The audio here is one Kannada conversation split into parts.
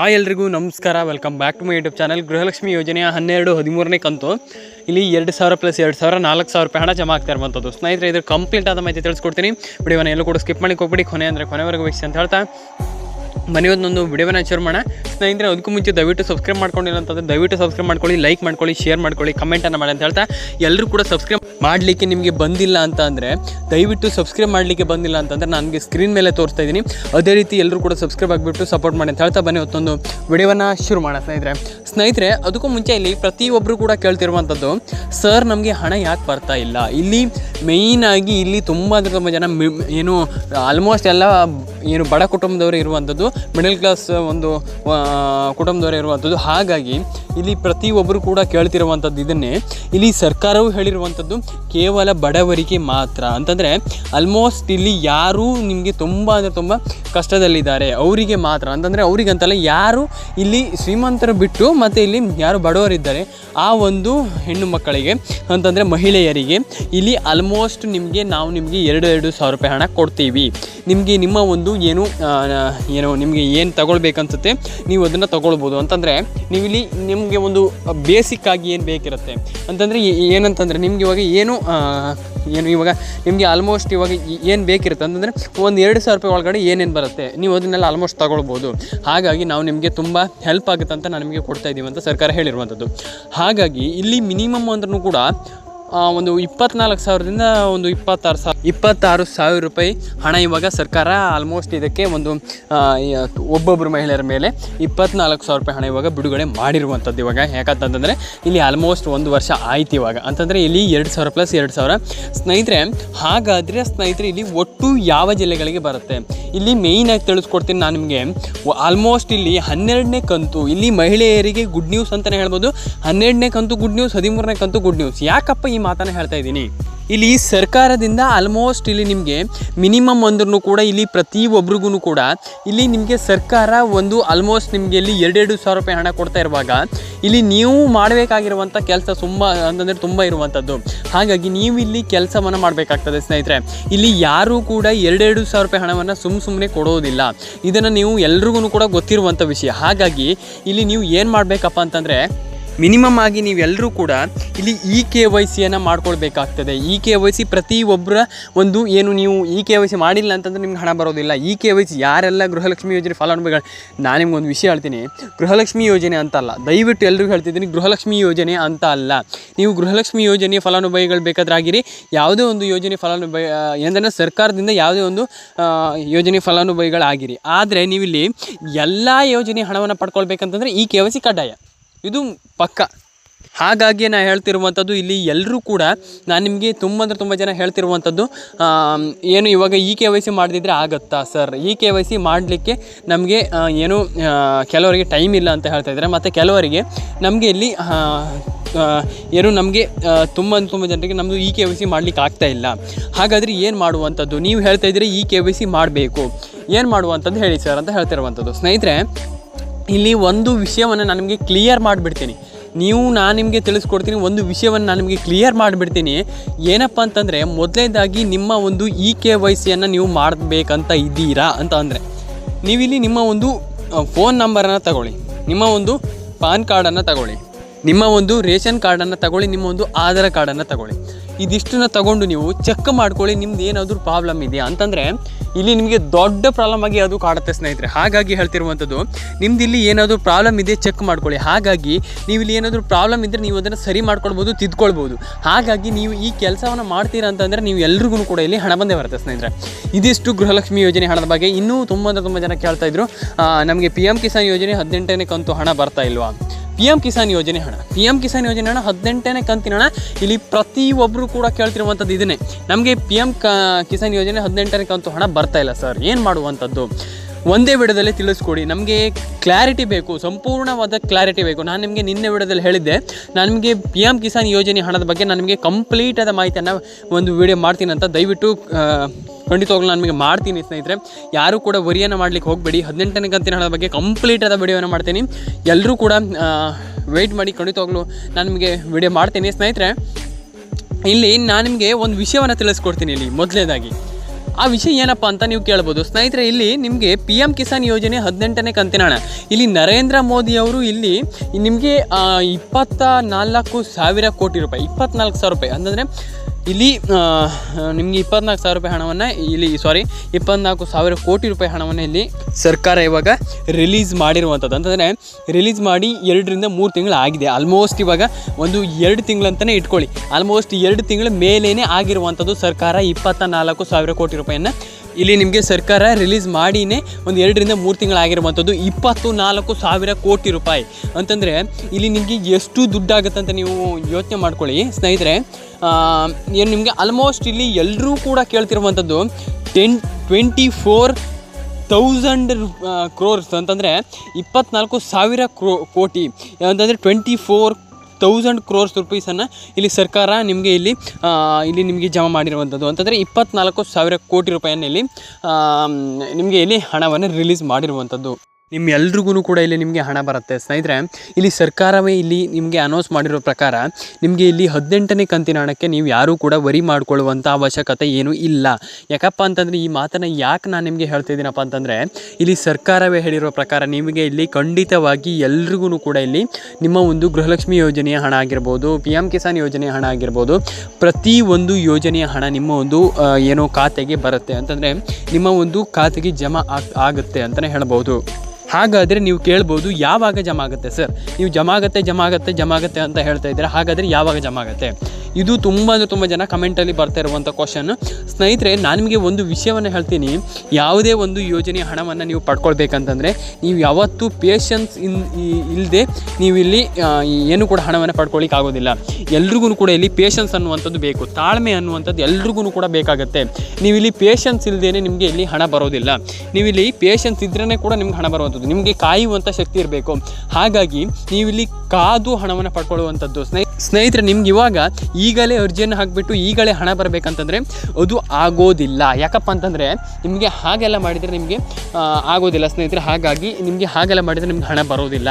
ಹಾಯ್ ಎಲ್ರಿಗೂ ನಮಸ್ಕಾರ. Welcome back to my YouTube channel Gruhalakshmi ಯೋಜನೆಯ ಹನ್ನೆರಡು, ಹದಿಮೂರನೇ ಕಂತು. ಇಲ್ಲಿ ಎರಡು ಸಾವಿರ ಪ್ಲಸ್ ಎರಡು ಸಾವಿರ, ನಾಲ್ಕು ಸಾವಿರ ರೂಪಾಯಿ ಹಣ ಜಮಾ ಆಗ್ತಾ ಇರುವಂಥದ್ದು ಸ್ನೇಹಿತರೆ ಇದ್ರ ಕಂಪ್ಲೀಟ್ ಆದ ಮಾಹಿತಿ ತಿಳಿಸ್ಕೊಡ್ತೀನಿ. ವಿಡಿಯೋನ ಎಲ್ಲೂ ಕೂಡ ಸ್ಕಿಪ್ ಮಾಡಿ ಹೋಗ್ಬಿಡಿ. ಕೊನೆ ಅಂದರೆ ಕೊನೆವರೆಗೂ ವೀಕ್ಷಿಸಿ ಅಂತ ಹೇಳ್ತಾ. ಮನೆಯೊಂದೊಂದು ವಿಡಿಯೋನ ಶೇರ್ ಮಾಡೋಣ. ಸ್ನೇಹಿತರೆ, ಅದಕ್ಕೂ ಮುಂಚೆ ದಯವಿಟ್ಟು ಸಬ್ಸ್ಕ್ರೈಬ್ ಮಾಡ್ಕೊಂಡಿಲ್ಲ ಅಂತಂದ್ರೆ ದಯವಿಟ್ಟು ಸಬ್ಸ್ಕ್ರೈಬ್ ಮಾಡ್ಕೊಳ್ಳಿ ಲೈಕ್ ಮಾಡ್ಕೊಳ್ಳಿ ಶೇರ್ ಮಾಡ್ಕೊಳ್ಳಿ ಕಮೆಂಟನ್ನು ಮಾಡಿ ಅಂತ ಹೇಳ್ತಾ. ಎಲ್ಲರೂ ಕೂಡ ಸಬ್ಸ್ಕ್ರೈಬ್ ಮಾಡಲಿಕ್ಕೆ ನಿಮಗೆ ಬಂದಿಲ್ಲ ಅಂತ ಅಂದರೆ, ದಯವಿಟ್ಟು ಸಬ್ಸ್ಕ್ರೈಬ್ ಮಾಡಲಿಕ್ಕೆ ಬಂದಿಲ್ಲ ಅಂತಂದರೆ ನನಗೆ ಸ್ಕ್ರೀನ್ ಮೇಲೆ ತೋರಿಸ್ತಾ ಇದ್ದೀನಿ. ಅದೇ ರೀತಿ ಎಲ್ಲರೂ ಕೂಡ ಸಬ್ಸ್ಕ್ರೈಬ್ ಆಗಿಬಿಟ್ಟು ಸಪೋರ್ಟ್ ಮಾಡಿ ಅಂತ ಹೇಳ್ತಾ ಬನ್ನಿ. ಮತ್ತೊಂದು ವಿಡಿಯೋವನ್ನು ಶುರು ಮಾಡೋಣ ಸ್ನೇಹಿತರೆ. ಸ್ನೇಹಿತರೆ, ಅದಕ್ಕೂ ಮುಂಚೆ ಇಲ್ಲಿ ಪ್ರತಿಯೊಬ್ಬರು ಕೂಡ ಕೇಳ್ತಿರುವಂಥದ್ದು ಸರ್, ನಮಗೆ ಹಣ ಯಾಕೆ ಬರ್ತಾ ಇಲ್ಲ? ಇಲ್ಲಿ ಮೇಯ್ನಾಗಿ ಇಲ್ಲಿ ತುಂಬ ಅಂದರೆ ತುಂಬ ಜನ ಏನು ಆಲ್ಮೋಸ್ಟ್ ಎಲ್ಲ ಏನು ಬಡ ಕುಟುಂಬದವರು ಇರುವಂಥದ್ದು ಮಿಡಲ್ ಕ್ಲಾಸ್ ಒಂದು ಕುಟುಂಬದವರು ಇರುವಂಥದ್ದು ಹಾಗಾಗಿ ಇಲ್ಲಿ ಪ್ರತಿಯೊಬ್ಬರು ಕೂಡ ಕೇಳ್ತಿರುವಂಥದ್ದು ಇದನ್ನೇ. ಇಲ್ಲಿ ಸರ್ಕಾರವು ಹೇಳಿರುವಂಥದ್ದು ಕೇವಲ ಬಡವರಿಗೆ ಮಾತ್ರ. ಅಂತಂದರೆ ಆಲ್ಮೋಸ್ಟ್ ಇಲ್ಲಿ ಯಾರು ನಿಮಗೆ ತುಂಬ ಅಂದರೆ ತುಂಬ ಕಷ್ಟದಲ್ಲಿದ್ದಾರೆ. ಅವರಿಗೆ ಮಾತ್ರ. ಅಂತಂದರೆ, ಅವರಿಗಂತಲ್ಲ, ಯಾರು ಇಲ್ಲಿ ಶ್ರೀಮಂತರು ಬಿಟ್ಟು ಮತ್ತು ಇಲ್ಲಿ ಯಾರು ಬಡವರಿದ್ದಾರೆ. ಆ ಒಂದು ಹೆಣ್ಣು ಮಕ್ಕಳಿಗೆ, ಅಂತಂದರೆ ಮಹಿಳೆಯರಿಗೆ ಇಲ್ಲಿ ಆಲ್ಮೋಸ್ಟ್ ನಿಮಗೆ ನಾವು ನಿಮಗೆ ಎರಡು ಎರಡು ಸಾವಿರ ರೂಪಾಯಿ ಹಣ ಕೊಡ್ತೀವಿ. ನಿಮಗೆ ನಿಮ್ಮ ಒಂದು ಏನು ಏನು, ನಿಮಗೆ ಏನು ತಗೊಳ್ಬೇಕನ್ಸುತ್ತೆ, ನೀವು ಅದನ್ನು ತಗೊಳ್ಬೋದು. ಅಂತಂದರೆ ನೀವು ಇಲ್ಲಿ ನಿಮಗೆ ಒಂದು ಬೇಸಿಕ್ಕಾಗಿ ಏನು ಬೇಕಿರುತ್ತೆ. ಅಂತಂದರೆ ಏನಂತಂದರೆ, ನಿಮಗೆ ಇವಾಗ ಆ, ಏನು ಇವಾಗ ನಿಮಗೆ ಆಲ್ಮೋಸ್ಟ್ ಇವಾಗ ಏನು ಬೇಕಿರುತ್ತೆ? ಅಂತಂದರೆ ಒಂದು ಎರಡು ಸಾವಿರ ರೂಪಾಯಿ ಒಳಗಡೆ ಏನೇನು ಬರುತ್ತೆ? ನೀವು ಅದನ್ನೆಲ್ಲ ಆಲ್ಮೋಸ್ಟ್ ತಗೊಳ್ಬೋದು. ಹಾಗಾಗಿ ನಾವು ನಿಮಗೆ ತುಂಬ ಹೆಲ್ಪ್ ಆಗುತ್ತೆ ಅಂತ ನಾನು ನಿಮಗೆ ಕೊಡ್ತಾ ಇದ್ದೀವಿ ಅಂತ ಸರ್ಕಾರ ಹೇಳಿರುವಂಥದ್ದು ಹಾಗಾಗಿ ಇಲ್ಲಿ ಮಿನಿಮಮ್ ಅಂದ್ರೂ ಕೂಡ ಒಂದು ಇಪ್ಪತ್ನಾಲ್ಕು ಸಾವಿರದಿಂದ ಒಂದು ಇಪ್ಪತ್ತಾರು ಸಾವಿರ ಇಪ್ಪತ್ತಾರು ಸಾವಿರ ರೂಪಾಯಿ ಹಣ ಇವಾಗ ಸರ್ಕಾರ ಆಲ್ಮೋಸ್ಟ್ ಇದಕ್ಕೆ ಒಂದು ಒಬ್ಬೊಬ್ಬರು ಮಹಿಳೆಯರ ಮೇಲೆ ಇಪ್ಪತ್ನಾಲ್ಕು ಸಾವಿರ ರೂಪಾಯಿ ಹಣ ಇವಾಗ ಬಿಡುಗಡೆ ಮಾಡಿರುವಂಥದ್ದು ಇವಾಗ. ಯಾಕಂತಂದರೆ ಇಲ್ಲಿ ಆಲ್ಮೋಸ್ಟ್ ಒಂದು ವರ್ಷ ಆಯ್ತು ಇವಾಗ. ಅಂತಂದರೆ ಇಲ್ಲಿ ಎರಡು ಸಾವಿರ ಪ್ಲಸ್ ಎರಡು ಸಾವಿರ. ಸ್ನೇಹಿತರೆ, ಹಾಗಾದರೆ ಸ್ನೇಹಿತರೆ, ಇಲ್ಲಿ ಒಟ್ಟು ಯಾವ ಜಿಲ್ಲೆಗಳಿಗೆ ಬರುತ್ತೆ? ಇಲ್ಲಿ ಮೇಯ್ನಾಗಿ ತಿಳಿಸ್ಕೊಡ್ತೀನಿ ನಾನು ನಿಮಗೆ. ಆಲ್ಮೋಸ್ಟ್ ಇಲ್ಲಿ ಹನ್ನೆರಡನೇ ಕಂತು, ಇಲ್ಲಿ ಮಹಿಳೆಯರಿಗೆ ಗುಡ್ ನ್ಯೂಸ್ ಅಂತಲೇ ಹೇಳ್ಬೋದು. ಹನ್ನೆರಡನೇ ಕಂತು ಗುಡ್ ನ್ಯೂಸ್ ಹದಿಮೂರನೇ ಕಂತು ಗುಡ್ ನ್ಯೂಸ್ ಯಾಕಪ್ಪ ಈ ಮಾತನ್ನು ಹೇಳ್ತಾ ಇದ್ದೀನಿ. ಇಲ್ಲಿ ಸರ್ಕಾರದಿಂದ ಆಲ್ಮೋಸ್ಟ್ ಇಲ್ಲಿ ನಿಮಗೆ ಮಿನಿಮಮ್ ಅಂದ್ರೂ ಕೂಡ ಇಲ್ಲಿ ಪ್ರತಿಯೊಬ್ಬರಿಗೂ ಕೂಡ ಇಲ್ಲಿ ನಿಮಗೆ ಸರ್ಕಾರ ಒಂದು ಆಲ್ಮೋಸ್ಟ್ ನಿಮಗೆ ಇಲ್ಲಿ ಎರಡೆರಡು ಸಾವಿರ ರೂಪಾಯಿ ಹಣ ಕೊಡ್ತಾ ಇರುವಾಗ ಇಲ್ಲಿ ನೀವು ಮಾಡಬೇಕಾಗಿರುವಂಥ ಕೆಲಸ ತುಂಬ ಅಂತಂದರೆ ತುಂಬ ಇರುವಂಥದ್ದು ಹಾಗಾಗಿ ನೀವು ಇಲ್ಲಿ ಕೆಲಸವನ್ನು ಮಾಡಬೇಕಾಗ್ತದೆ ಸ್ನೇಹಿತರೆ. ಇಲ್ಲಿ ಯಾರೂ ಕೂಡ ಎರಡೆರಡು ಸಾವಿರ ರೂಪಾಯಿ ಹಣವನ್ನು ಸುಮ್ಮ ಸುಮ್ಮನೆ ಕೊಡೋದಿಲ್ಲ. ಇದನ್ನು ನೀವು ಎಲ್ರಿಗೂ ಕೂಡ ಗೊತ್ತಿರುವಂಥ ವಿಷಯ. ಹಾಗಾಗಿ ಇಲ್ಲಿ ನೀವು ಏನು ಮಾಡಬೇಕಪ್ಪ ಅಂತಂದರೆ ಮಿನಿಮಮ್ ಆಗಿ ನೀವೆಲ್ಲರೂ ಕೂಡ ಇಲ್ಲಿ ಇ ಕೆ ವೈ ಸಿಯನ್ನು ಮಾಡ್ಕೊಳ್ಬೇಕಾಗ್ತದೆ. ಇ ಕೆ ವೈ ಸಿ ಪ್ರತಿಯೊಬ್ಬರ ಒಂದು ಏನು ನೀವು ಇ ಕೆ ವೈ ಸಿ ಮಾಡಿಲ್ಲ ಅಂತಂದ್ರೆ ನಿಮ್ಗೆ ಹಣ ಬರೋದಿಲ್ಲ. ಇ ಕೆ ವೈ ಸಿ ಯಾರೆಲ್ಲ ಗೃಹಲಕ್ಷ್ಮಿ ಯೋಜನೆ ಫಲಾನುಭವಿಗಳು ನಾನು ನಿಮ್ಗೆ ಒಂದು ವಿಷಯ ಹೇಳ್ತೀನಿ. ಗೃಹಲಕ್ಷ್ಮಿ ಯೋಜನೆ ಅಂತ ಅಲ್ಲ, ದಯವಿಟ್ಟು ಎಲ್ಲರಿಗೂ ಹೇಳ್ತಿದ್ದೀನಿ ಗೃಹಲಕ್ಷ್ಮಿ ಯೋಜನೆ ಅಂತ ಅಲ್ಲ. ನೀವು ಗೃಹಲಕ್ಷ್ಮಿ ಯೋಜನೆ ಫಲಾನುಭವಿಗಳು ಬೇಕಾದ್ರೆ ಆಗಿರಿ. ಯಾವುದೇ ಒಂದು ಯೋಜನೆ ಫಲಾನುಭವಿ ಏನಂದ್ರೆ ಸರ್ಕಾರದಿಂದ ಯಾವುದೇ ಒಂದು ಯೋಜನೆ ಫಲಾನುಭವಿಗಳಾಗಿರಿ. ಆದರೆ ನೀವಿಲ್ಲಿ ಎಲ್ಲ ಯೋಜನೆ ಹಣವನ್ನು ಪಡ್ಕೊಳ್ಬೇಕಂತಂದರೆ ಈ ಕೆ ವೈ ಸಿ ಕಡ್ಡಾಯ. ಇದು ಪಕ್ಕ. ಹಾಗಾಗಿ ನಾನು ಹೇಳ್ತಿರುವಂಥದ್ದು ಇಲ್ಲಿ ಎಲ್ಲರೂ ಕೂಡ ನಾನು ನಿಮಗೆ ತುಂಬ ಅಂದರೆ ತುಂಬ ಜನ ಹೇಳ್ತಿರುವಂಥದ್ದು ಏನು ಇವಾಗ ಇ ಕೆ ವೈ ಸಿ ಮಾಡದಿದ್ರೆ ಆಗುತ್ತಾ sir? E K Y C ಮಾಡಲಿಕ್ಕೆ ನಮಗೆ ಏನು ಕೆಲವರಿಗೆ ಟೈಮ್ ಇಲ್ಲ ಅಂತ ಹೇಳ್ತಾ ಇದ್ದಾರೆ. ಮತ್ತು ಕೆಲವರಿಗೆ ನಮಗೆ ಇಲ್ಲಿ ಏನು ನಮಗೆ ತುಂಬ ತುಂಬ ಜನರಿಗೆ ನಮ್ಮದು ಇ ಕೆ ವೈ ಸಿ ಮಾಡಲಿಕ್ಕೆ ಆಗ್ತಾ ಇಲ್ಲ. ಹಾಗಾದರೆ ಏನು ಮಾಡುವಂಥದ್ದು? ನೀವು ಹೇಳ್ತಾ ಇದ್ದೀರಿ ಇ ಕೆ ವೈ ಸಿ ಮಾಡಬೇಕು. ಏನು ಮಾಡುವಂಥದ್ದು ಹೇಳಿ ಸರ್ ಅಂತ ಹೇಳ್ತಿರುವಂಥದ್ದು. ಸ್ನೇಹಿತರೆ ಇಲ್ಲಿ ಒಂದು ವಿಷಯವನ್ನು ನಾನು ನಿಮಗೆ ಕ್ಲಿಯರ್ ಮಾಡಿಬಿಡ್ತೀನಿ. ನೀವು, ನಾನು ನಿಮಗೆ ತಿಳಿಸ್ಕೊಡ್ತೀನಿ, ಒಂದು ವಿಷಯವನ್ನು ನಾನು ನಿಮಗೆ ಕ್ಲಿಯರ್ ಮಾಡಿಬಿಡ್ತೀನಿ. ಏನಪ್ಪ ಅಂತಂದರೆ ಮೊದಲನೇದಾಗಿ ನಿಮ್ಮ ಒಂದು ಇ ಕೆ ವೈ ಸಿಯನ್ನು ನೀವು ಮಾಡಬೇಕಂತ ಇದ್ದೀರಾ ಅಂತ ಅಂದರೆ, ನೀವಿಲ್ಲಿ ನಿಮ್ಮ ಒಂದು ಫೋನ್ ನಂಬರನ್ನು ತಗೊಳ್ಳಿ. ನಿಮ್ಮ ಒಂದು, ಪಾನ್ ಕಾರ್ಡನ್ನು ತಗೊಳ್ಳಿ. ನಿಮ್ಮ ಒಂದು ರೇಷನ್ ಕಾರ್ಡನ್ನು ತಗೊಳ್ಳಿ ನಿಮ್ಮ ಒಂದು ಆಧಾರ್ ಕಾರ್ಡನ್ನು ತಗೊಳ್ಳಿ. ಇದಿಷ್ಟನ್ನ ತಗೊಂಡು ನೀವು ಚೆಕ್ ಮಾಡ್ಕೊಳ್ಳಿ ನಿಮ್ದು ಏನಾದರೂ ಪ್ರಾಬ್ಲಮ್ ಇದೆಯಾ? ಅಂತಂದರೆ ಇಲ್ಲಿ ನಿಮಗೆ ದೊಡ್ಡ ಪ್ರಾಬ್ಲಮ್ ಆಗಿ ಅದು ಕಾಡುತ್ತೆ ಸ್ನೇಹಿತರೆ. ಹಾಗಾಗಿ ಹೇಳ್ತಿರುವಂಥದ್ದು ನಿಮ್ದು ಇಲ್ಲಿ ಏನಾದರೂ ಪ್ರಾಬ್ಲಮ್ ಇದೆ ಚೆಕ್ ಮಾಡ್ಕೊಳ್ಳಿ. ಹಾಗಾಗಿ ನೀವು ಇಲ್ಲಿ ಏನಾದರೂ ಪ್ರಾಬ್ಲಮ್ ಇದ್ದರೆ ನೀವು ಅದನ್ನು ಸರಿ ಮಾಡ್ಕೊಳ್ಬೋದು ತಿದ್ಕೊಳ್ಬೋದು. ಹಾಗಾಗಿ ನೀವು ಈ ಕೆಲಸವನ್ನು ಮಾಡ್ತೀರಾ ಅಂತಂದರೆ ನೀವು ಎಲ್ರಿಗೂ ಕೂಡ ಇಲ್ಲಿ ಹಣ ಬಂದೇ ಬರುತ್ತೆ ಸ್ನೇಹಿತರೆ. ಇದಿಷ್ಟು ಗೃಹಲಕ್ಷ್ಮಿ ಯೋಜನೆ ಹಣದ ಬಗ್ಗೆ. ಇನ್ನೂ ತುಂಬ ತುಂಬ ಜನ ಕೇಳ್ತಾ ಇದ್ರು. ಆ, ನಮಗೆ ಪಿ ಎಂ ಕಿಸಾನ್ ಯೋಜನೆ ಹದಿನೆಂಟನೇ ಕಂತು ಹಣ ಬರ್ತಾ ಇಲ್ವಾ? ಪಿ ಎಂ ಕಿಸಾನ್ ಯೋಜನೆ ಹಣ. ಪಿ ಎಂ ಕಿಸಾನ್ ಯೋಜನೆ ಹಣ ಹದಿನೆಂಟನೇ ಕಂತಿನ ಹಣ. ಇಲ್ಲಿ ಪ್ರತಿಯೊಬ್ಬರು ಕೂಡ ಕೇಳ್ತಿರುವಂಥದ್ದು ಇದನ್ನೇ. ನಮಗೆ ಪಿ ಎಂ ಕಿಸಾನ್ ಯೋಜನೆ ಹದಿನೆಂಟನೇ ಕಂತು ಹಣ ಬರ್ತಾ ಇಲ್ಲ ಸರ್. ಏನು ಮಾಡುವಂಥದ್ದು? ಒಂದೇ ವಿಡದಲ್ಲಿ ತಿಳಿಸ್ಕೊಡಿ. ನಮಗೆ ಕ್ಲಾರಿಟಿ ಬೇಕು, ಸಂಪೂರ್ಣವಾದ ಕ್ಲಾರಿಟಿ ಬೇಕು. ನಾನು ನಿಮಗೆ ನಿನ್ನೆ ವಿಡಿಯೋದಲ್ಲಿ ಹೇಳಿದ್ದೆ. ನಾನು ನಿಮಗೆ ಪಿ ಎಂ ಕಿಸಾನ್ ಯೋಜನೆ ಹಣದ ಬಗ್ಗೆ ನಾನು ನಿಮಗೆ ಕಂಪ್ಲೀಟಾದ ಮಾಹಿತಿಯನ್ನು ಒಂದು ವಿಡಿಯೋ ಮಾಡ್ತೀನಿ ಅಂತ ದಯವಿಟ್ಟು ಖಂಡಿತವಾಗ್ಲೂ ನಾನು ನಿಮಗೆ ಮಾಡ್ತೀನಿ ಸ್ನೇಹಿತರೆ. ಯಾರು ಕೂಡ ವರಿಯನ್ನು ಮಾಡ್ಲಿಕ್ಕೆ ಹೋಗಬೇಡಿ. ಹದಿನೆಂಟನೇ ಕಂತಿನ ಹಣದ ಬಗ್ಗೆ ಕಂಪ್ಲೀಟ್ ಆದ ವಿಡಿಯೋನ ಮಾಡ್ತೀನಿ. ಎಲ್ಲರೂ ಕೂಡ ವೆಯ್ಟ್ ಮಾಡಿ ಖಂಡಿತವಾಗ್ಲೂ ನಾನು ನಿಮಗೆ ವಿಡಿಯೋ ಮಾಡ್ತೀನಿ ಸ್ನೇಹಿತರೆ. ಇಲ್ಲಿ ನಾನು ನಿಮಗೆ ಒಂದು ವಿಷಯವನ್ನು ತಿಳಿಸ್ಕೊಡ್ತೀನಿ ಇಲ್ಲಿ ಮೊದಲನೇದಾಗಿ ಆ ವಿಷಯ ಏನಪ್ಪ ಅಂತ ನೀವು ಕೇಳ್ಬೋದು. ಸ್ನೇಹಿತರೆ, ಇಲ್ಲಿ ನಿಮಗೆ ಪಿ ಎಂ ಕಿಸಾನ್ ಯೋಜನೆ ಹದಿನೆಂಟನೇ ಕಂತಿನ ಹಣ. ಇಲ್ಲಿ ನರೇಂದ್ರ ಮೋದಿಯವರು ಇಲ್ಲಿ ನಿಮಗೆ ಇಪ್ಪತ್ತ ನಾಲ್ಕು ಸಾವಿರ ಕೋಟಿ ರೂಪಾಯಿ, ಇಪ್ಪತ್ನಾಲ್ಕು ಸಾವಿರ ರೂಪಾಯಿ ಅಂತಂದರೆ ಇಲ್ಲಿ ನಿಮಗೆ ಇಪ್ಪತ್ನಾಲ್ಕು ಸಾವಿರ ರೂಪಾಯಿ ಹಣವನ್ನು ಇಲ್ಲಿ ಸಾರಿ ಇಪ್ಪತ್ನಾಲ್ಕು ಸಾವಿರ ಕೋಟಿ ರೂಪಾಯಿ ಹಣವನ್ನು ಇಲ್ಲಿ ಸರ್ಕಾರ ಇವಾಗ ರಿಲೀಸ್ ಮಾಡಿರುವಂಥದ್ದು ಅಂತಂದರೆ ರಿಲೀಸ್ ಮಾಡಿ ಎರಡರಿಂದ ಮೂರು ತಿಂಗಳು ಆಗಿದೆ. ಆಲ್ಮೋಸ್ಟ್ ಇವಾಗ ಒಂದು ಎರಡು ತಿಂಗಳಂತಲೇ ಇಟ್ಕೊಳ್ಳಿ. ಆಲ್ಮೋಸ್ಟ್ ಎರಡು ತಿಂಗಳ ಮೇಲೇ ಆಗಿರುವಂಥದ್ದು ಸರ್ಕಾರ ಇಪ್ಪತ್ತ ನಾಲ್ಕು ಸಾವಿರ ಕೋಟಿ ರೂಪಾಯಿಯನ್ನು ಇಲ್ಲಿ ನಿಮಗೆ ಸರ್ಕಾರ ರಿಲೀಸ್ ಮಾಡಿನೇ ಒಂದು ಎರಡರಿಂದ ಮೂರು ತಿಂಗಳಾಗಿರುವಂಥದ್ದು ಇಪ್ಪತ್ತು ನಾಲ್ಕು ಸಾವಿರ ಕೋಟಿ ರೂಪಾಯಿ. ಅಂತಂದರೆ ಇಲ್ಲಿ ನಿಮಗೆ ಎಷ್ಟು ದುಡ್ಡಾಗುತ್ತೆ ಅಂತ ನೀವು ಯೋಚನೆ ಮಾಡ್ಕೊಳ್ಳಿ. ಸ್ನೇಹಿತರೆ ಏನು ನಿಮಗೆ ಆಲ್ಮೋಸ್ಟ್ ಇಲ್ಲಿ ಎಲ್ಲರೂ ಕೂಡ ಕೇಳ್ತಿರುವಂಥದ್ದು ten twenty four thousand crores ಅಂತಂದರೆ ಇಪ್ಪತ್ನಾಲ್ಕು ಸಾವಿರ ಕ್ರೋ, ಕೋಟಿ. ಅಂತಂದರೆ ಟ್ವೆಂಟಿ ಫೋರ್ ತೌಸಂಡ್ ಕ್ರೋರ್ಸ್ ರುಪೀಸನ್ನು ಇಲ್ಲಿ ಸರ್ಕಾರ ನಿಮಗೆ ಇಲ್ಲಿ ಇಲ್ಲಿ ನಿಮಗೆ ಜಮಾ ಮಾಡಿರುವಂಥದ್ದು. ಅಂತಂದರೆ ಇಪ್ಪತ್ನಾಲ್ಕು ಸಾವಿರ ಕೋಟಿ ರೂಪಾಯಿಯನ್ನು ಇಲ್ಲಿ ನಿಮಗೆ ಇಲ್ಲಿ ಹಣವನ್ನು ರಿಲೀಸ್ ಮಾಡಿರುವಂಥದ್ದು. ನಿಮ್ಮ ಎಲ್ರಿಗೂ ಕೂಡ ಇಲ್ಲಿ ನಿಮಗೆ ಹಣ ಬರುತ್ತೆ. ಸ್ನೇಹಿತರೆ, ಇಲ್ಲಿ ಸರ್ಕಾರವೇ ಇಲ್ಲಿ ನಿಮಗೆ ಅನೌನ್ಸ್ ಮಾಡಿರೋ ಪ್ರಕಾರ ನಿಮಗೆ ಇಲ್ಲಿ ಹದಿನೆಂಟನೇ ಕಂತಿನ ಹಣಕ್ಕೆ ನೀವು ಯಾರೂ ಕೂಡ ವರಿ ಮಾಡಿಕೊಳ್ಳುವಂಥ ಅವಶ್ಯಕತೆ ಏನೂ ಇಲ್ಲ. ಯಾಕಪ್ಪ ಅಂತಂದರೆ ಈ ಮಾತನ್ನು ಯಾಕೆ ನಾನು ನಿಮಗೆ ಹೇಳ್ತಾ ಇದ್ದೀನಪ್ಪ ಅಂತಂದರೆ, ಇಲ್ಲಿ ಸರ್ಕಾರವೇ ಹೇಳಿರೋ ಪ್ರಕಾರ ನಿಮಗೆ ಇಲ್ಲಿ ಖಂಡಿತವಾಗಿ ಎಲ್ರಿಗೂ ಕೂಡ ಇಲ್ಲಿ ನಿಮ್ಮ ಒಂದು ಗೃಹಲಕ್ಷ್ಮಿ ಯೋಜನೆಯ ಹಣ ಆಗಿರ್ಬೋದು ಪಿ ಎಂ ಕಿಸಾನ್ ಯೋಜನೆಯ ಹಣ ಆಗಿರ್ಬೋದು, ಪ್ರತಿ ಒಂದು ಯೋಜನೆಯ ಹಣ ನಿಮ್ಮ ಒಂದು ಏನೋ ಖಾತೆಗೆ ಬರುತ್ತೆ. ಅಂತಂದರೆ ನಿಮ್ಮ ಒಂದು ಖಾತೆಗೆ ಜಮಾ ಆಗುತ್ತೆ ಅಂತಲೇ ಹೇಳ್ಬೋದು. ಹಾಗಾದರೆ ನೀವು ಕೇಳ್ಬೋದು ಯಾವಾಗ ಜಮಾ ಆಗುತ್ತೆ ಸರ್? ನೀವು ಜಮಾ ಆಗುತ್ತೆ ಜಮಾ ಆಗುತ್ತೆ ಜಮಾ ಆಗುತ್ತೆ ಅಂತ ಹೇಳ್ತಾ ಇದ್ದೀರಾ, ಹಾಗಾದರೆ ಯಾವಾಗ ಜಮಾ ಆಗುತ್ತೆ ಇದು ತುಂಬ ಅಂದರೆ ತುಂಬ ಜನ ಕಮೆಂಟಲ್ಲಿ ಬರ್ತಾ ಇರುವಂಥ ಕ್ವಶನ್ ಸ್ನೇಹಿತರೆ, ನಾನು ನಿಮಗೆ ಒಂದು ವಿಷಯವನ್ನು ಹೇಳ್ತೀನಿ. ಯಾವುದೇ ಒಂದು ಯೋಜನೆ ಹಣವನ್ನು ನೀವು ಪಡ್ಕೊಳ್ಬೇಕಂತಂದರೆ, ನೀವು ಯಾವತ್ತೂ ಪೇಷನ್ಸ್ ಇನ್ ಇಲ್ಲದೆ ನೀವು ಇಲ್ಲಿ ಏನು ಕೂಡ ಹಣವನ್ನು ಪಡ್ಕೊಳ್ಳಿಕ್ಕೆ ಆಗೋದಿಲ್ಲ. ಎಲ್ರಿಗೂ ಕೂಡ ಇಲ್ಲಿ ಪೇಷನ್ಸ್ ಅನ್ನುವಂಥದ್ದು ಬೇಕು. ತಾಳ್ಮೆ ಅನ್ನುವಂಥದ್ದು ಎಲ್ರಿಗೂ ಕೂಡ ಬೇಕಾಗುತ್ತೆ. ನೀವು ಇಲ್ಲಿ ಪೇಷನ್ಸ್ ಇಲ್ಲದೇ ನಿಮಗೆ ಇಲ್ಲಿ ಹಣ ಬರೋದಿಲ್ಲ. ನೀವು ಇಲ್ಲಿ ಪೇಷನ್ಸ್ ಇದ್ರೇ ಕೂಡ ನಿಮ್ಗೆ ಹಣ ಬರುವಂಥದ್ದು. ನಿಮಗೆ ಕಾಯುವಂಥ ಶಕ್ತಿ ಇರಬೇಕು. ಹಾಗಾಗಿ, ನೀವು ಇಲ್ಲಿ ಕಾದು ಹಣವನ್ನು ಪಡ್ಕೊಳ್ಳುವಂಥದ್ದು. ಸ್ನೇಹಿ ಸ್ನೇಹಿತರೆ, ನಿಮ್ಗೆ ಇವಾಗ ಈಗಲೇ ಅರ್ಜಿಯನ್ನು ಹಾಕಿಬಿಟ್ಟು ಈಗಲೇ ಹಣ ಬರಬೇಕಂತಂದರೆ ಅದು ಆಗೋದಿಲ್ಲ. ಯಾಕಪ್ಪ ಅಂತಂದರೆ ನಿಮಗೆ ಹಾಗೆಲ್ಲ ಮಾಡಿದರೆ ನಿಮಗೆ ಆಗೋದಿಲ್ಲ ಸ್ನೇಹಿತರೆ. ಹಾಗಾಗಿ ನಿಮಗೆ ಹಾಗೆಲ್ಲ ಮಾಡಿದರೆ ನಿಮ್ಗೆ ಹಣ ಬರೋದಿಲ್ಲ.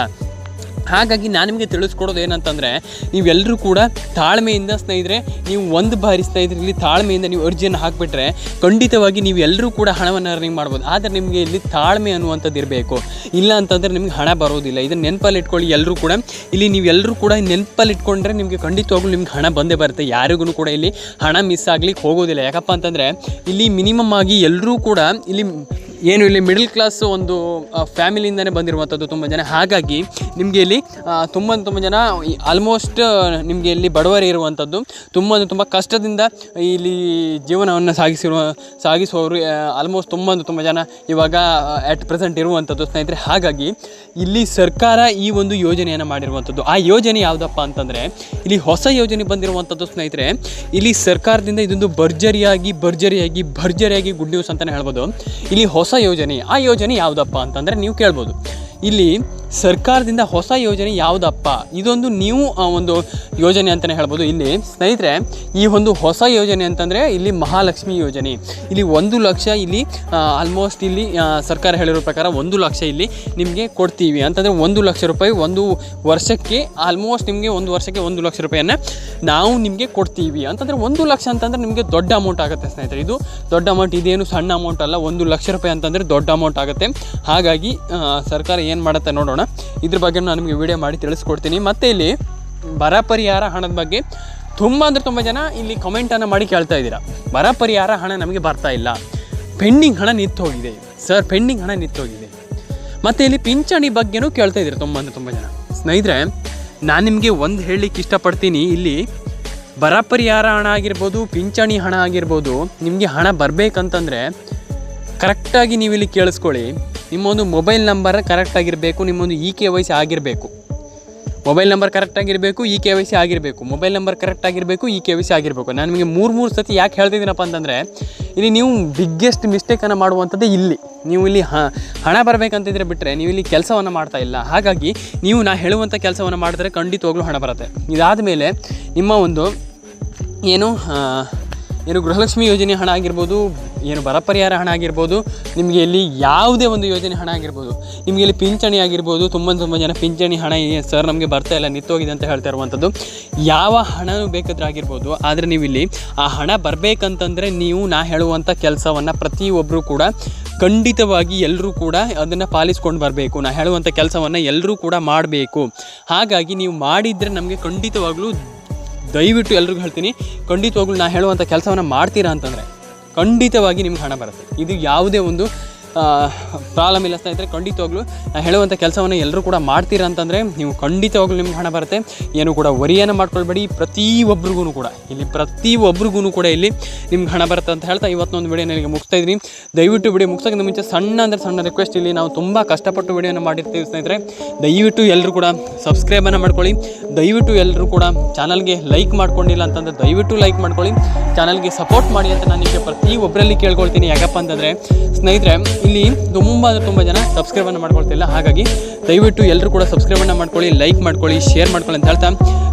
ಹಾಗಾಗಿ ನಾನು ನಿಮಗೆ ತಿಳಿಸ್ಕೊಡೋದು ಏನಂತಂದರೆ ನೀವೆಲ್ಲರೂ ಕೂಡ ತಾಳ್ಮೆಯಿಂದ ಸ್ನೇಹಿತರೆ, ನೀವು ಒಂದು ಬಾರಿ ಸ್ನೇಹಿತರಲ್ಲಿ ತಾಳ್ಮೆಯಿಂದ ನೀವು ಅರ್ಜಿಯನ್ನು ಹಾಕಿಬಿಟ್ರೆ, ಖಂಡಿತವಾಗಿ ನೀವು ಎಲ್ಲರೂ ಕೂಡ ಹಣವನ್ನು ಅರ್ನಿಂಗ್ ಮಾಡ್ಬೋದು. ಆದರೆ ನಿಮಗೆ ಇಲ್ಲಿ ತಾಳ್ಮೆ ಅನ್ನುವಂಥದ್ದು ಇರಬೇಕು. ಇಲ್ಲ ಅಂತಂದರೆ ನಿಮಗೆ ಹಣ ಬರೋದಿಲ್ಲ. ಇದನ್ನು ನೆನಪಲ್ಲಿ ಇಟ್ಕೊಳ್ಳಿ ಎಲ್ಲರೂ ಕೂಡ. ಇಲ್ಲಿ ನೀವೆಲ್ಲರೂ ಕೂಡ ನೆನಪಲ್ಲಿ ಇಟ್ಕೊಂಡ್ರೆ ನಿಮಗೆ ಖಂಡಿತವಾಗ್ಲೂ ನಿಮ್ಗೆ ಹಣ ಬಂದೇ ಬರುತ್ತೆ. ಯಾರಿಗೂ ಕೂಡ ಇಲ್ಲಿ ಹಣ ಮಿಸ್ ಆಗ್ಲಿಕ್ಕೆ ಹೋಗೋದಿಲ್ಲ. ಯಾಕಪ್ಪ ಅಂತಂದರೆ, ಇಲ್ಲಿ ಮಿನಿಮಮ್ ಆಗಿ ಎಲ್ಲರೂ ಕೂಡ ಇಲ್ಲಿ ಏನು ಇಲ್ಲಿ ಮಿಡಲ್ ಕ್ಲಾಸ್ ಒಂದು ಫ್ಯಾಮಿಲಿಯಿಂದನೇ ಬಂದಿರುವಂಥದ್ದು ತುಂಬ ಜನ. ಹಾಗಾಗಿ ನಿಮಗೆ ಇಲ್ಲಿ ತುಂಬ ತುಂಬ ಜನ ಆಲ್ಮೋಸ್ಟ್ ನಿಮಗೆ ಇಲ್ಲಿ ಬಡವರೇ ಇರುವಂಥದ್ದು. ತುಂಬ ತುಂಬ ಕಷ್ಟದಿಂದ ಇಲ್ಲಿ ಜೀವನವನ್ನು ಸಾಗಿಸಿರುವ, ಸಾಗಿಸುವವರು ಆಲ್ಮೋಸ್ಟ್ ತುಂಬ ತುಂಬ ಜನ ಇವಾಗ ಅಟ್ ಪ್ರೆಸೆಂಟ್ ಇರುವಂಥದ್ದು ಸ್ನೇಹಿತರೆ. ಹಾಗಾಗಿ ಇಲ್ಲಿ ಸರ್ಕಾರ ಈ ಒಂದು ಯೋಜನೆಯನ್ನು ಮಾಡಿರುವಂಥದ್ದು. ಆ ಯೋಜನೆ ಯಾವುದಪ್ಪ ಅಂತಂದರೆ, ಇಲ್ಲಿ ಹೊಸ ಯೋಜನೆ ಬಂದಿರುವಂಥದ್ದು ಸ್ನೇಹಿತರೆ, ಇಲ್ಲಿ ಸರ್ಕಾರದಿಂದ ಇದೊಂದು ಭರ್ಜರಿಯಾಗಿ ಭರ್ಜರಿಯಾಗಿ ಭರ್ಜರಿಯಾಗಿ ಗುಡ್ ನ್ಯೂಸ್ ಅಂತಲೇ ಹೇಳ್ಬೋದು. ಇಲ್ಲಿ ಹೊಸ ಯೋಜನೆ ಆ ಯೋಜನೆ ಯಾವುದಪ್ಪ ಅಂತಂದರೆ ನೀವು ಕೇಳ್ಬೋದು. ಇಲ್ಲಿ ಸರ್ಕಾರದಿಂದ ಹೊಸ ಯೋಜನೆ ಯಾವುದಪ್ಪ? ಇದೊಂದು ನೀವು ಒಂದು ಯೋಜನೆ ಅಂತಲೇ ಹೇಳ್ಬೋದು ಇಲ್ಲಿ. ಸ್ನೇಹಿತರೆ, ಈ ಒಂದು ಹೊಸ ಯೋಜನೆ ಅಂತಂದರೆ ಇಲ್ಲಿ ಮಹಾಲಕ್ಷ್ಮಿ ಯೋಜನೆ. ಇಲ್ಲಿ ಒಂದು ಲಕ್ಷ ಇಲ್ಲಿ ಆಲ್ಮೋಸ್ಟ್ ಇಲ್ಲಿ ಸರ್ಕಾರ ಹೇಳಿರೋ ಪ್ರಕಾರ ಒಂದು ಲಕ್ಷ ಇಲ್ಲಿ ನಿಮಗೆ ಕೊಡ್ತೀವಿ. ಅಂತಂದರೆ ಒಂದು ಲಕ್ಷ ರೂಪಾಯಿ ಒಂದು ವರ್ಷಕ್ಕೆ ಆಲ್ಮೋಸ್ಟ್ ನಿಮಗೆ ಒಂದು ವರ್ಷಕ್ಕೆ ಒಂದು ಲಕ್ಷ ರೂಪಾಯಿಯನ್ನು ನಾವು ನಿಮಗೆ ಕೊಡ್ತೀವಿ. ಅಂತಂದರೆ ಒಂದು ಲಕ್ಷ ಅಂತಂದರೆ ನಿಮಗೆ ದೊಡ್ಡ ಅಮೌಂಟ್ ಆಗುತ್ತೆ ಸ್ನೇಹಿತರೆ. ಇದು ದೊಡ್ಡ ಅಮೌಂಟ್ ಇದೇನು ಸಣ್ಣ ಅಮೌಂಟ್ ಅಲ್ಲ, ಒಂದು ಲಕ್ಷ ರೂಪಾಯಿ ಅಂತಂದರೆ ದೊಡ್ಡ ಅಮೌಂಟ್ ಆಗುತ್ತೆ. ಹಾಗಾಗಿ ಸರ್ಕಾರ ಏನು ಮಾಡುತ್ತೆ ನೋಡೋಣ. ಇದ್ರ ಬಗ್ಗೆ ನಾನು ನಿಮಗೆ ವಿಡಿಯೋ ಮಾಡಿ ತಿಳಿಸ್ಕೊಡ್ತೀನಿ. ಮತ್ತು ಇಲ್ಲಿ ಬರ ಪರಿಹಾರ ಹಣದ ಬಗ್ಗೆ ತುಂಬ ಅಂದರೆ ತುಂಬ ಜನ ಇಲ್ಲಿ ಕಮೆಂಟನ್ನು ಮಾಡಿ ಕೇಳ್ತಾ ಇದ್ದೀರಾ. ಬರ ಪರಿಹಾರ ಹಣ ನಮಗೆ ಬರ್ತಾ ಇಲ್ಲ. ಪೆಂಡಿಂಗ್ ಹಣ ನಿಂತು ಹೋಗಿದೆ ಸರ್ ಪೆಂಡಿಂಗ್ ಹಣ ನಿಂತು ಹೋಗಿದೆ ಮತ್ತು ಇಲ್ಲಿ ಪಿಂಚಣಿ ಬಗ್ಗೆನೂ ಕೇಳ್ತಾ ಇದ್ದೀರಾ ತುಂಬ ಅಂದರೆ ತುಂಬ ಜನ. ಸ್ನೇಹಿತರೆ, ನಾನು ನಿಮಗೆ ಒಂದು ಹೇಳಲಿಕ್ಕೆ ಇಷ್ಟಪಡ್ತೀನಿ. ಇಲ್ಲಿ ಬರ ಪರಿಹಾರ ಹಣ ಆಗಿರ್ಬೋದು, ಪಿಂಚಣಿ ಹಣ ಆಗಿರ್ಬೋದು, ನಿಮಗೆ ಹಣ ಬರಬೇಕಂತಂದರೆ ಕರೆಕ್ಟಾಗಿ ನೀವು ಇಲ್ಲಿ ಕೇಳಿಸ್ಕೊಳ್ಳಿ. ನಿಮ್ಮೊಂದು ಮೊಬೈಲ್ ನಂಬರ್ ಕರೆಕ್ಟಾಗಿರಬೇಕು ನಿಮ್ಮೊಂದು ಇ ಕೆ ವೈ ಸಿ ಆಗಿರಬೇಕು. ಮೊಬೈಲ್ ನಂಬರ್ ಕರೆಕ್ಟಾಗಿರಬೇಕು ಇ ಕೆ ವೈ ಸಿ ಆಗಿರಬೇಕು. ಮೊಬೈಲ್ ನಂಬರ್ ಕರೆಕ್ಟಾಗಿರಬೇಕು ಇ ಕೆ ವೈ ಸಿ ಆಗಿರಬೇಕು. ನಾನು ನಿಮಗೆ ಮೂರು ಮೂರು ಸತಿ ಯಾಕೆ ಹೇಳ್ತಿದ್ದೀನಪ್ಪ ಅಂತಂದರೆ, ಇಲ್ಲಿ ನೀವು ಬಿಗ್ಗೆಸ್ಟ್ ಮಿಸ್ಟೇಕನ್ನು ಮಾಡುವಂಥದ್ದೇ ಇಲ್ಲಿ. ನೀವು ಇಲ್ಲಿ ಹಣ ಬರಬೇಕಂತಿದ್ರೆ ಬಿಟ್ಟರೆ ನೀವು ಇಲ್ಲಿ ಕೆಲಸವನ್ನು ಮಾಡ್ತಾ ಇಲ್ಲ. ಹಾಗಾಗಿ ನೀವು ನಾ ಹೇಳುವಂಥ ಕೆಲಸವನ್ನು ಮಾಡಿದ್ರೆ ಖಂಡಿತವಾಗ್ಲೂ ಹಣ ಬರುತ್ತೆ. ಇದಾದ ಮೇಲೆ ನಿಮ್ಮ ಒಂದು ಏನು ಏನು ಗೃಹಲಕ್ಷ್ಮಿ ಯೋಜನೆ ಹಣ ಆಗಿರ್ಬೋದು, ಏನು ಬರ ಪರಿಹಾರ ಹಣ ಆಗಿರ್ಬೋದು, ನಿಮಗೆ ಇಲ್ಲಿ ಯಾವುದೇ ಒಂದು ಯೋಜನೆ ಹಣ ಆಗಿರ್ಬೋದು, ನಿಮಗೆ ಇಲ್ಲಿ ಪಿಂಚಣಿ ಆಗಿರ್ಬೋದು, ತುಂಬ ತುಂಬ ಜನ ಪಿಂಚಣಿ ಹಣ ಸರ್ ನಮಗೆ ಬರ್ತಾ ಇಲ್ಲ, ನಿಂತೋಗಿದೆ ಅಂತ ಹೇಳ್ತಾ ಇರುವಂಥದ್ದು. ಯಾವ ಹಣನೂ ಬೇಕಾದ್ರೆ ಆಗಿರ್ಬೋದು ಆದರೆ ನೀವು ಇಲ್ಲಿ ಆ ಹಣ ಬರಬೇಕಂತಂದರೆ ನೀವು ನಾ ಹೇಳುವಂಥ ಕೆಲಸವನ್ನು ಪ್ರತಿಯೊಬ್ಬರು ಕೂಡ ಖಂಡಿತವಾಗಿ ಎಲ್ಲರೂ ಕೂಡ ಅದನ್ನು ಪಾಲಿಸ್ಕೊಂಡು ಬರಬೇಕು. ನಾ ಹೇಳುವಂಥ ಕೆಲಸವನ್ನು ಎಲ್ಲರೂ ಕೂಡ ಮಾಡಬೇಕು. ಹಾಗಾಗಿ ನೀವು ಮಾಡಿದರೆ ನಮಗೆ ಖಂಡಿತವಾಗ್ಲೂ ದಯವಿಟ್ಟು ಎಲ್ರಿಗೂ ಹೇಳ್ತೀನಿ, ಖಂಡಿತವಾಗ್ಲೂ ನಾ ಹೇಳುವಂಥ ಕೆಲಸವನ್ನು ಮಾಡ್ತೀರಾ ಅಂತಂದರೆ ಖಂಡಿತವಾಗಿ ನಿಮ್ಗೆ ಹಣ ಬರುತ್ತೆ. ಇದು ಯಾವುದೇ ಒಂದು ಪ್ರಾಬ್ಲಮ್ ಇಲ್ಲ ಸ್ನೇಹಿತರೆ ಖಂಡಿತವಾಗ್ಲೂ ನಾನು ಹೇಳುವಂಥ ಕೆಲಸವನ್ನು ಎಲ್ಲರೂ ಕೂಡ ಮಾಡ್ತೀರಾ ಅಂತಂದರೆ ನೀವು ಖಂಡಿತವಾಗ್ಲೂ ನಿಮ್ಗೆ ಹಣ ಬರುತ್ತೆ. ಏನು ಕೂಡ ವರಿಯನ್ನು ಮಾಡ್ಕೊಳ್ಬೇಡಿ. ಪ್ರತಿಯೊಬ್ಬರಿಗೂ ಕೂಡ, ಇಲ್ಲಿ ಪ್ರತಿಯೊಬ್ಬರಿಗೂ ಕೂಡ ಇಲ್ಲಿ ನಿಮ್ಗೆ ಹಣ ಬರುತ್ತೆ ಅಂತ ಹೇಳ್ತಾ ಇವತ್ತೊಂದು ವಿಡಿಯೋ ನನಗೆ ಮುಗಿಸ್ತಾ ಇದ್ದೀನಿ. ದಯವಿಟ್ಟು ವಿಡಿಯೋ ಮುಗಿಸೋಕ್ಕಿಂತ ಮುಂಚೆ ಸಣ್ಣ ಅಂದರೆ ಸಣ್ಣ ರಿಕ್ವೆಸ್ಟ್ ಇಲ್ಲಿ ನಾವು ತುಂಬ ಕಷ್ಟಪಟ್ಟು ವಿಡಿಯೋನ ಮಾಡಿರ್ತೀವಿ ಸ್ನೇಹಿತರೆ. ದಯವಿಟ್ಟು ಎಲ್ಲರೂ ಕೂಡ ಸಬ್ಸ್ಕ್ರೈಬನ್ನು ಮಾಡ್ಕೊಳ್ಳಿ. ದಯವಿಟ್ಟು ಎಲ್ಲರೂ ಕೂಡ ಚಾನಲ್ಗೆ ಲೈಕ್ ಮಾಡ್ಕೊಂಡಿಲ್ಲ ಅಂತಂದರೆ ದಯವಿಟ್ಟು ಲೈಕ್ ಮಾಡ್ಕೊಳ್ಳಿ. ಚಾನಲ್ಗೆ ಸಪೋರ್ಟ್ ಮಾಡಿ ಅಂತ ನಾನು ನಿಮಗೆ ಪ್ರತಿಯೊಬ್ಬರಲ್ಲಿ ಕೇಳ್ಕೊಳ್ತೀನಿ. ಯಾಕಪ್ಪ ಅಂತಂದರೆ, ಸ್ನೇಹಿತರೆ ಇಲ್ಲಿ ತುಂಬ ಅಂದರೆ ತುಂಬ ಜನ ಸಬ್ಸ್ಕ್ರೈಬನ್ನು ಮಾಡ್ಕೊಳ್ತಿಲ್ಲ ಹಾಗಾಗಿ ದಯವಿಟ್ಟು ಎಲ್ಲರೂ ಕೂಡ ಸಬ್ಸ್ಕ್ರೈಬನ್ನು ಮಾಡ್ಕೊಳ್ಳಿ ಲೈಕ್ ಮಾಡ್ಕೊಳ್ಳಿ ಶೇರ್ ಮಾಡ್ಕೊಳ್ಳಿ ಅಂತ ಹೇಳ್ತಾ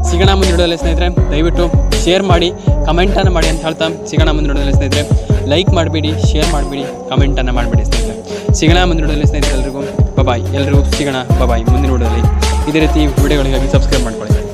ಸಿಗೋಣ ಮುಂದೆ ನೋಡೋದಲ್ಲ ಸ್ನೇಹಿತರೆ. ದಯವಿಟ್ಟು ಶೇರ್ ಮಾಡಿ ಕಮೆಂಟನ್ನು ಮಾಡಿ ಅಂತ ಹೇಳ್ತಾ ಸಿಗೋಣ ಮುಂದೆ ನೋಡೋದಲ್ಲ ಸ್ನೇಹಿತರೆ. ಲೈಕ್ ಮಾಡಬೇಡಿ ಶೇರ್ ಮಾಡಿಬಿಡಿ ಕಮೆಂಟನ್ನು ಮಾಡಿಬಿಡಿ ಸ್ನೇಹಿತರೆ. ಸಿಗೋಣ ಮುಂದೆ ನೋಡೋಲ್ಲ ಸ್ನೇಹಿತರೆ ಎಲ್ರಿಗೂ. ಬಬಾಯ್ ಎಲ್ಲರಿಗೂ ಸಿಗೋಣ. ಬಬಾಯ್ ಮುಂದಿನ ನೋಡೋದಲ್ಲಿ ಇದೇ ರೀತಿ ವಿಡಿಯೋಗಳಿಗಾಗಿ ಸಬ್ಸ್ಕ್ರೈಬ್ ಮಾಡ್ಕೊಳ್ಳಿ.